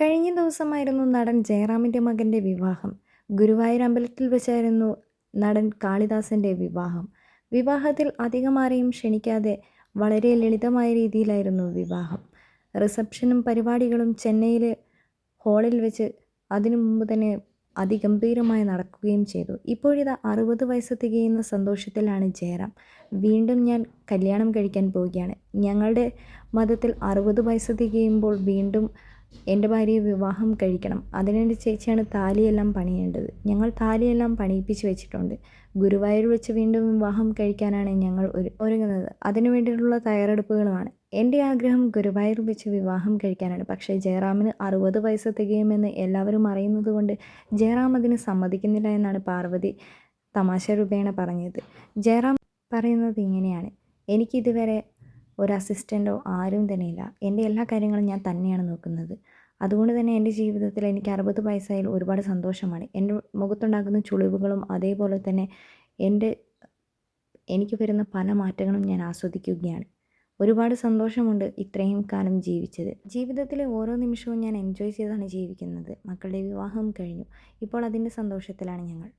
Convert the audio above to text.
കഴിഞ്ഞ ദിവസമായിരുന്നു നടൻ ജയറാമിന്റെ മകന്റെ വിവാഹം. ഗുരുവായൂർ അമ്പലത്തിൽ വെച്ചായിരുന്നു നടൻ കാളിദാസന്റെ വിവാഹം. വിവാഹത്തിൽ അധികമാരെയും ക്ഷണിക്കാതെ വളരെ ലളിതമായ രീതിയിലായിരുന്നു വിവാഹം. റിസപ്ഷനും പരിപാടികളും ചെന്നൈയിലെ ഹോളിൽ വെച്ച് അതിനു മുമ്പ് തന്നെ അതിഗംഭീരമായി നടക്കുകയും ചെയ്തു. ഇപ്പോഴിതാ അറുപത് വയസ്സ് തികയുന്ന സന്തോഷത്തിലാണ് ജയറാം. വീണ്ടും ഞാൻ കല്യാണം കഴിക്കാൻ പോവുകയാണ്. ഞങ്ങളുടെ മതത്തിൽ അറുപത് വയസ്സ് തികയുമ്പോൾ വീണ്ടും എന്റെ ഭാര്യയെ വിവാഹം കഴിക്കണം. അതിനെന്റെ ചേച്ചിയാണ് താലിയെല്ലാം പണിയേണ്ടത്. ഞങ്ങൾ താലിയെല്ലാം പണിയിപ്പിച്ച് വെച്ചിട്ടുണ്ട്. ഗുരുവായൂർ വെച്ച് വീണ്ടും വിവാഹം കഴിക്കാനാണ് ഞങ്ങൾ ഒരു ഒരുങ്ങുന്നത്. അതിനു വേണ്ടിയിട്ടുള്ള തയ്യാറെടുപ്പുകളുമാണ്. എന്റെ ആഗ്രഹം ഗുരുവായൂർ വെച്ച് വിവാഹം കഴിക്കാനാണ്. പക്ഷേ ജയറാമിന് അറുപത് വയസ്സ് തികയുമെന്ന് എല്ലാവരും അറിയുന്നത് കൊണ്ട് ജയറാം അതിന് സമ്മതിക്കുന്നില്ല എന്നാണ് പാർവതി തമാശ രൂപേണ പറഞ്ഞത്. ജയറാം പറയുന്നത് ഇങ്ങനെയാണ്. എനിക്കിതുവരെ ഒരു അസിസ്റ്റന്റോ ആരും തന്നെയില്ല. എന്റെ എല്ലാ കാര്യങ്ങളും ഞാൻ തന്നെയാണ് നോക്കുന്നത്. അതുകൊണ്ട് തന്നെ എന്റെ ജീവിതത്തിൽ എനിക്ക് അറുപത് വയസ്സായാൽ ഒരുപാട് സന്തോഷമാണ്. എന്റെ മുഖത്തുണ്ടാകുന്ന ചുളിവുകളും അതേപോലെ തന്നെ എന്റെ എനിക്ക് വരുന്ന പല മാറ്റങ്ങളും ഞാൻ ആസ്വദിക്കുകയാണ്. ഒരുപാട് സന്തോഷമുണ്ട് ഇത്രയും കാലം ജീവിച്ചത് ജീവിതത്തിലെ ഓരോ നിമിഷവും ഞാൻ എൻജോയ് ചെയ്താണ് ജീവിക്കുന്നത്. മക്കളുടെ വിവാഹം കഴിഞ്ഞു. ഇപ്പോൾ അതിന്റെ സന്തോഷത്തിലാണ് ഞങ്ങൾ.